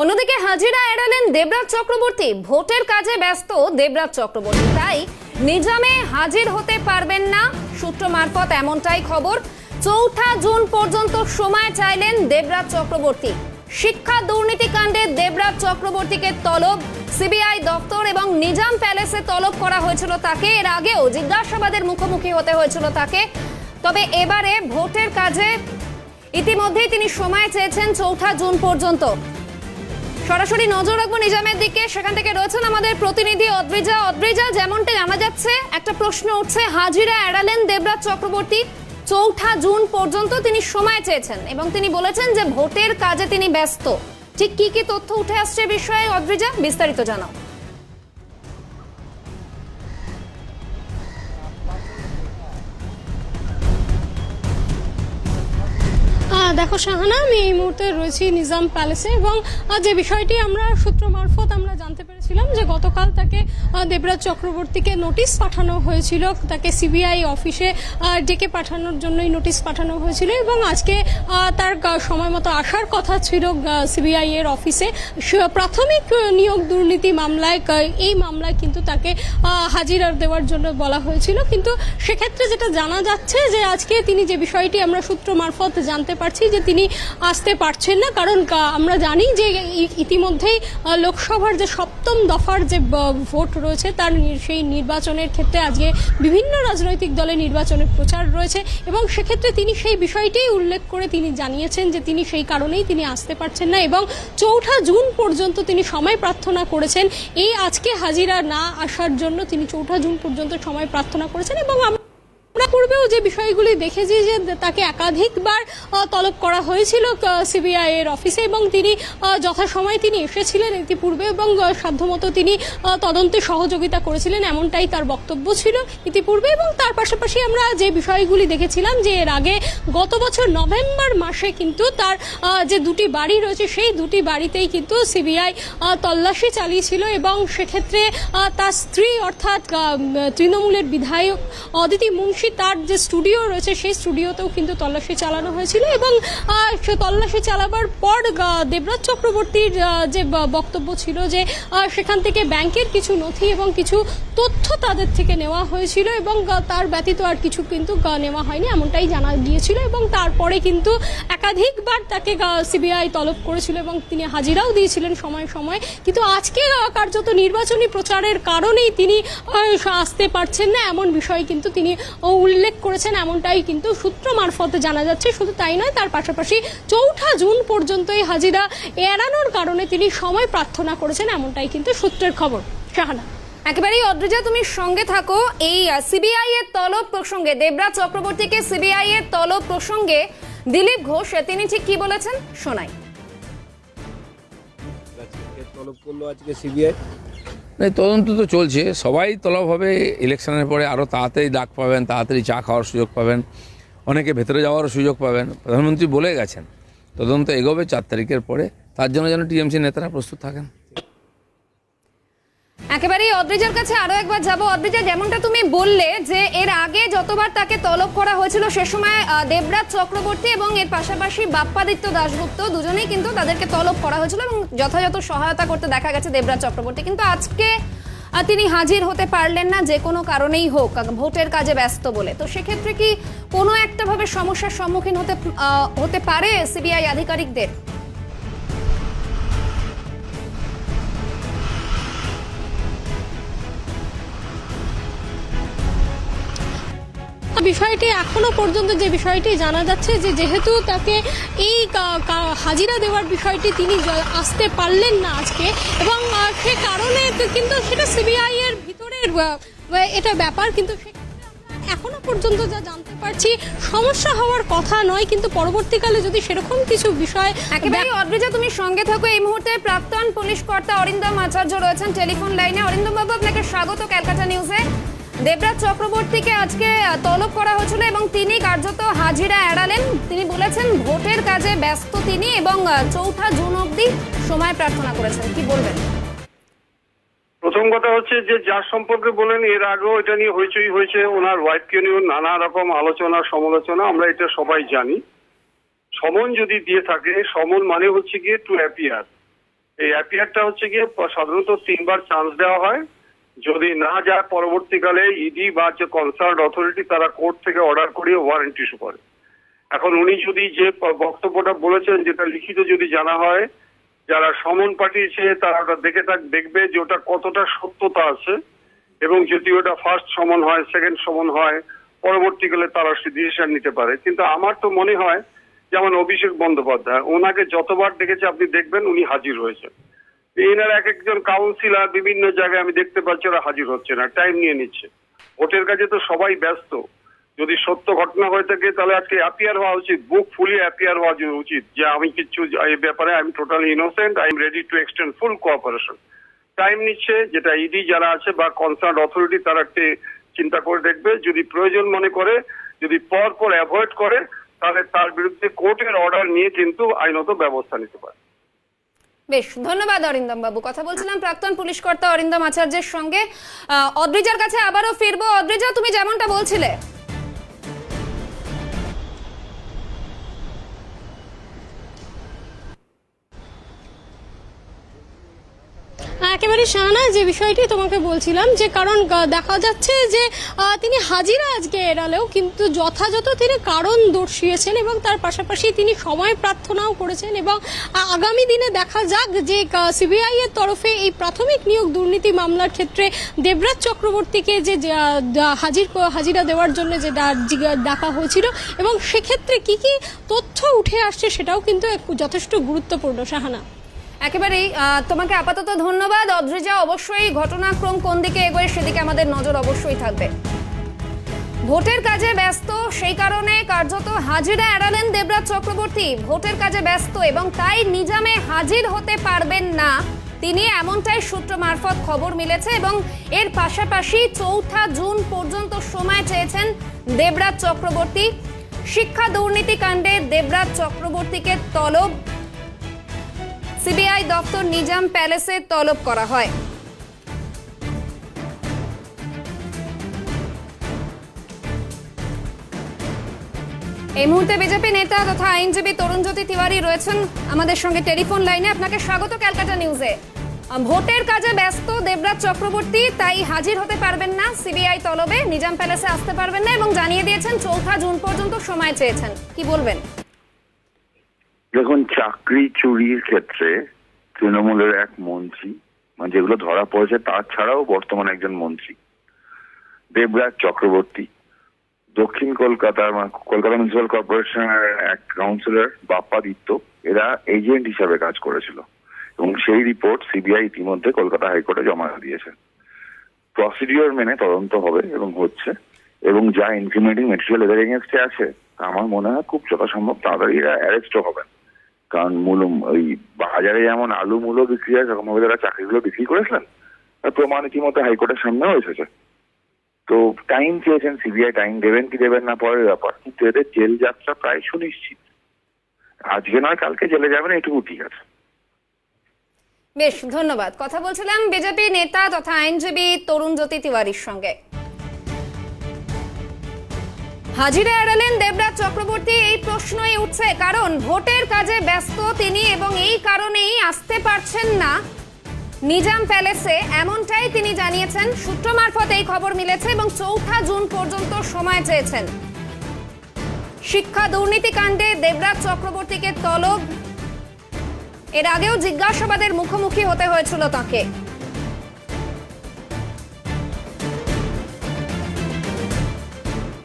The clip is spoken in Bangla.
অন্যদিকে হাজিরা এড়ালেন দেবরাজ চক্রবর্তী। ভোটের কাজে ব্যস্ত দেবরাজ চক্রবর্তী। তাই নিজামে হাজির হতে পারবেন না। সূত্র মারফত এমনটাই খবর। চৌঠা জুন পর্যন্ত সময় চাইলেন দেবরাজ চক্রবর্তী। শিক্ষা দুর্নীতি কাণ্ডে দেবরাজ চক্রবর্তীকে তলব। সিবিআই দপ্তর এবং নিজাম প্যালেসে তলব করা হয়েছিল তাকে। এর আগেও জিজ্ঞাসাবাদের মুখোমুখি হতে হয়েছিল তাকে। তবে এবারে ভোটের কাজে ইতিমধ্যেই তিনি সময় চেয়েছেন চৌঠা জুন পর্যন্ত। সরাসরি নজর রাখব নিজামের দিকে। সেখান থেকে রয়েছেন আমাদের প্রতিনিধি অদ্রিজা। অদ্রিজা, যেমনটি জানা যাচ্ছে, একটা প্রশ্ন উঠছে, হাজিরা এড়ালেন দেবরাজ চক্রবর্তী, চৌঠা জুন পর্যন্ত তিনি সময় চেয়েছেন এবং তিনি বলেছেন যে ভোটের কাজে তিনি ব্যস্ত। ঠিক কি কি তথ্য উঠে আসছে বিষয়ে অদ্রিজা, বিস্তারিত জানাও। দেখো শাহানা, আমি এই মুহূর্তে রয়েছি নিজাম প্যালেসে এবং যে বিষয়টি আমরা সূত্র মারফত আমরা জানতে পেরেছিলাম যে গতকাল তাকে দেবরাজ চক্রবর্তীকে নোটিশ পাঠানো হয়েছিল। তাকে সিবিআই অফিসে ডেকে পাঠানোর জন্যই নোটিশ পাঠানো হয়েছিল এবং আজকে তার সময় মতো আসার কথা ছিল সিবিআই এর অফিসে। প্রাথমিক নিয়োগ দুর্নীতি মামলায় এই মামলায় কিন্তু তাকে হাজিরা দেওয়ার জন্য বলা হয়েছিল। কিন্তু সেক্ষেত্রে যেটা জানা যাচ্ছে যে আজকে তিনি যে বিষয়টি আমরা সূত্র মারফত জানতে পারছি যে তিনি আসতে পারছেন না, কারণ আমরা জানি যে ইতিমধ্যেই লোকসভার যে সপ্তম দফার যে ভোট রয়েছে তার সেই নির্বাচনের ক্ষেত্রে আজকে বিভিন্ন রাজনৈতিক দলে নির্বাচনের প্রচার রয়েছে এবং সেক্ষেত্রে তিনি সেই বিষয়টি উল্লেখ করে তিনি জানিয়েছেন যে তিনি সেই কারণেই তিনি আসতে পারছেন না এবং চৌঠা জুন পর্যন্ত তিনি সময় প্রার্থনা করেছেন। এই আজকে হাজিরা না আসার জন্য তিনি চৌঠা জুন পর্যন্ত সময় প্রার্থনা করেছেন এবং আমরা পূর্বেও যে বিষয়গুলি দেখেছি যে তাকে একাধিকবার তলব করা হয়েছিল সিবিআই এর অফিসে এবং তিনি যথাসময়ে তিনি এসেছিলেন ইতিপূর্বে এবং সাধ্যমতো তিনি তদন্তে সহযোগিতা করেছিলেন এমনটাই তার বক্তব্য ছিল ইতিপূর্বে এবং তার পাশাপাশি আমরা যে বিষয়গুলি দেখেছিলাম যে এর আগে গত বছর নভেম্বর মাসে কিন্তু তার যে দুটি বাড়ি রয়েছে সেই দুটি বাড়িতেই কিন্তু সিবিআই তল্লাশি চালিয়েছিল এবং সেক্ষেত্রে তার স্ত্রী অর্থাৎ তৃণমূলের বিধায়ক অদিতি মুন্সি তার যে স্টুডিও রয়েছে, সেই স্টুডিওতেও কিন্তু তল্লাশি চালানো হয়েছিল এবং তল্লাশি চালাবার পর দেবরাজ চক্রবর্তীর যে বক্তব্য ছিল যে সেখান থেকে ব্যাংকের কিছু নথি এবং কিছু তথ্য তাদের থেকে নেওয়া হয়েছিল এবং তার ব্যতীত আর কিছু কিন্তু নেওয়া হয়নি এমনটাই জানা গিয়েছিল এবং তারপরে কিন্তু একাধিকবার তাকে সিবিআই তলব করেছিল এবং তিনি হাজিরাও দিয়েছিলেন সময় সময়। কিন্তু আজকে কার্যত নির্বাচনী প্রচারের কারণেই তিনি আসতে পারছেন না, এমন বিষয় কিন্তু তিনি উল্লেখ করেছেন এমনটাই কিন্তু সূত্র মারফতে জানা যাচ্ছে। শুধু তাই নয় তার পাশাপাশি চৌঠা জুন পর্যন্ত এই হাজিরা এড়ানোর কারণে তিনি সময় প্রার্থনা করেছেন এমনটাই কিন্তু সূত্রের খবর। শাহানা। একেবারেই অদ্রিজা তুমি সঙ্গে থাকো। এই সিবিআই এর তলব প্রসঙ্গে দেবরাজ চক্রবর্তীকে সিবিআই এর তলব প্রসঙ্গে দিলীপ ঘোষ তিনি ঠিক কি বলেছেন? শোনাই। তলব করল আজকে সিবিআই? তদন্ত তো চলছে। সবাই তলব হবে ইলেকশনের পরে আরও তাড়াতাড়ি ডাক পাবেন, তাড়াতাড়ি চা খাওয়ার সুযোগ পাবেন, অনেকে ভেতরে যাওয়ারও সুযোগ পাবেন। প্রধানমন্ত্রী বলে গেছেন, তদন্ত এগোবে চার তারিখের পরে। তার জন্য যেন টিএমসি নেতারা প্রস্তুত থাকেন। একেবারেই অদ্রিজার কাছে আরও একবার যাব। অদ্রিজা, যেমনটা তুমি বললে যে এর আগে যতবার তাকে তলব করা হয়েছিল, সে সময় দেবরাজ চক্রবর্তী এবং এর পাশাপাশি বাপ্পাদিত্য দাশগুপ্ত দুজনেই কিন্তু তাদেরকে তলব করা হয়েছিল এবং যথাযথ সহায়তা করতে দেখা গেছে দেবরাজ চক্রবর্তী। কিন্তু আজকে তিনি হাজির হতে পারলেন না, যে কোনো কারণেই হোক ভোটের কাজে ব্যস্ত বলে। তো সেক্ষেত্রে কি কোনো একটা ভাবে সমস্যার সম্মুখীন হতে হতে পারে সিবিআই আধিকারিকদের? বিষয়টি এখনও পর্যন্ত যে বিষয়টি জানা যাচ্ছে যে যেহেতু তাকে এই হাজিরা দেওয়ার বিষয়টি তিনি আসতে পারলেন না আজকে এবং সে কারণে কিন্তু সেটা সিবিআই এর ভিতরের এটা ব্যাপার কিন্তু এখনও পর্যন্ত যা জানতে পারছি সমস্যা হওয়ার কথা নয় কিন্তু পরবর্তীকালে যদি সেরকম কিছু বিষয় একেবারে অদ্রিজা তুমি সঙ্গে থাকো। এই মুহূর্তে প্রাক্তন পুলিশ কর্তা অরিন্দম আচার্য রয়েছেন টেলিফোন লাইনে। অরিন্দম বাবু আপনাকে স্বাগত ক্যালকাটা নিউজে। দেবরাজ চক্রবর্তীকে আজকে তলব করা হয়েছিল এবং তিনি কার্যত হাজিরা এড়ালেন। তিনি বলেছেন, ভোটের কাজে ব্যস্ত তিনি এবং চৌঠা জুন অবধি সময় প্রার্থনা করেছেন। কি বলবেন? প্রথম কথা হচ্ছে যে, যার সম্পর্কে বলেন, এর আগেও এটা নিয়ে হইচই হয়েছে। ওনার ওয়াইফকে নিয়েও নানা রকম আলোচনা, সমালোচনা, আমরা এটা সবাই জানি। সমন যদি দিয়ে থাকে, সমন মানে হচ্ছে গিয়ে টু অ্যাপিয়ার এই অ্যাপিয়ারটা হচ্ছে গিয়ে সাধারণত তিনবার চান্স দেওয়া হয়। যদি না যায়, পরবর্তীকালে ইডি বা যে কনসার্ন অথরিটি তারা কোর্ট থেকে অর্ডার করিয়ে ওয়ারেন্ট ইস্যু করে। এখন উনি যদি যে বক্তব্যটা বলেছেন, যেটা লিখিত যদি জানা হয়, যারা সমন পাঠিয়েছে, তারা ওটা দেখে থাক, দেখবে যে ওটা কতটা সত্যতা আছে এবং যদি ওটা ফার্স্ট সমন হয় সেকেন্ড সমন হয়, পরবর্তীকালে তারা সে ডিসিশন নিতে পারে। কিন্তু আমার তো মনে হয়, যেমন অভিষেক বন্দ্যোপাধ্যায়, ওনাকে যতবার দেখেছে, আপনি দেখবেন উনি হাজির হয়েছে এনার এক একজন কাউন্সিলর বিভিন্ন জায়গায় আমি দেখতে পাচ্ছি ওরা হাজির হচ্ছে না টাইম নিয়ে নিচ্ছে। ভোটের কাজে তো সবাই ব্যস্ত। যদি সত্য ঘটনা হয়ে থাকে, তাহলে আজকে অ্যাপিয়ার হওয়া উচিত, বুক ফুলি অ্যাপিয়ার হওয়া উচিত যে আমি কিছু এই ব্যাপারে আমি totally innocent I am ready to extend full cooperation time নিচ্ছে, যেটা ইডি যারা আছে বা কনসার্ন অথরিটি তারা একটু চিন্তা করে দেখবে। যদি প্রয়োজন মনে করে, যদি পর পর অ্যাভয়েড করে, তাহলে তার বিরুদ্ধে কোর্টের অর্ডার নিয়ে কিন্তু আইনত ব্যবস্থা নিতে পারে। বেশ, ধন্যবাদ অরিন্দম বাবু কথা বলছিলাম প্রাক্তন পুলিশ কর্তা অরিন্দম আচার্যের সঙ্গে। অদ্রিজার কাছে আবারও ফিরবো। অদ্রিজা, তুমি যেমনটা বলছিলে। একেবারে শাহানা যে বিষয়টি তোমাকে বলছিলাম, যে কারণ দেখা যাচ্ছে যে তিনি হাজিরা আজকে এড়ালেও কিন্তু যথাযথ তিনি কারণ দর্শিয়েছেন এবং তার পাশাপাশি তিনি সময় প্রার্থনাও করেছেন এবং আগামী দিনে দেখা যাক যে সিবিআই এর তরফে এই প্রাথমিক নিয়োগ দুর্নীতি মামলার ক্ষেত্রে দেবরাজ চক্রবর্তীকে যে হাজির, হাজিরা দেওয়ার জন্য যে ডাকা হয়েছিল এবং সেক্ষেত্রে কি কি তথ্য উঠে আসছে সেটাও কিন্তু যথেষ্ট গুরুত্বপূর্ণ। শাহানা একেবারেই তোমাকে আপাতত ধন্যবাদ। অদ্রিজা অবশ্যই ঘটনাক্রম কোন দিকে এগোয় সেদিকে আমাদের নজর অবশ্যই থাকবে। ভোটের কাজে ব্যস্ত, সেই কারণে কার্যত হাজিরা এড়ালেন দেবরাজ চক্রবর্তী। ভোটের কাজে ব্যস্ত এবং তাই নিজামে হাজির হতে পারবেন না। তিনি এমনটাই সূত্র মারফত খবর মিলেছে এবং এর পাশাপাশি চৌঠা জুন পর্যন্ত সময় চেয়েছেন দেবরাজ চক্রবর্তী। শিক্ষা দুর্নীতি কাণ্ডে দেবরাজ চক্রবর্তীকে তলব সিবিআই দপ্তর নিজাম প্যালেসে তলব করা হয়। এই মুহূর্তে বিজেপি নেতা তথা আইনজীবী তরুণজ্যোতি তিওয়ারি রয়েছেন আমাদের সঙ্গে টেলিফোন লাইনে। আপনাকে স্বাগত ক্যালকাটা নিউজে। ভোটের কাজে ব্যস্ত দেবরাজ চক্রবর্তী, তাই হাজির হতে পারবেন না। সিবিআই তলবে নিজাম প্যালেসে আসতে পারবেন না এবং জানিয়ে দিয়েছেন, চৌঠা জুন পর্যন্ত সময় চেয়েছেন। কি বলবেন? দেখুন, চাকরি চুরির ক্ষেত্রে তৃণমূলের এক মন্ত্রী মানে যেগুলো ধরা পড়েছে, তার ছাড়াও বর্তমানে একজন মন্ত্রী, দেবরাজ চক্রবর্তী, দক্ষিণ কলকাতার মানে কলকাতা মিউনিসিপাল কর্পোরেশনের এক কাউন্সিলর বাপ্পাদিত্য, এরা এজেন্ট হিসাবে কাজ করেছিল। এবং সেই রিপোর্ট সিবিআই ইতিমধ্যে কলকাতা হাইকোর্টে জমা দিয়েছে। প্রসিডিওর মেনে তদন্ত হবে এবং হচ্ছে, এবং যা ইনক্রিমেন্টিং মেটেরিয়াল এদের এগেনস্টে আছে আমার মনে হয় খুব যথাসম্ভব তাড়াতাড়ি এরা অ্যারেস্টও হবেন কারণ মূল ওই বাজারে যেমন আলু মূল্য বিক্রি হয়, সেরকম ভাবে তারা চাকরিগুলো বিক্রি করেছিলেন প্রমাণ ইতিমধ্যে হাইকোর্টের সামনেও এসেছে। তো টাইম চেয়েছেন, সিবিআই টাইম দেবেন কি দেবেন না, পরের ব্যাপার। কিন্তু এদের জেল যাত্রা প্রায় সুনিশ্চিত। আজকে নয়, কালকে জেলে যাবেন এটুকু ঠিক আছে। বেশ, ধন্যবাদ। কথা বলছিলাম বিজেপি নেতা তথা আইনজীবী তরুণজ্যোতি তিওয়ারির সঙ্গে। হাজিরা এড়ালেন দেবরাজ চক্রবর্তী। এই প্রশ্নই উঠছে, কারণ ভোটের কাজে ব্যস্ত তিনি এবং এই কারণেই আসতে পারছেন না। নিজাম প্যালেসে এমনটাই তিনি জানিয়েছেন। সূত্র মারফত এই খবর মিলেছে এবং চৌঠা জুন পর্যন্ত সময় চেয়েছেন। শিক্ষা দুর্নীতি কাণ্ডে দেবরাজ চক্রবর্তীকে তলব। এর আগেও জিজ্ঞাসাবাদের মুখোমুখি হতে হয়েছিল তাকে।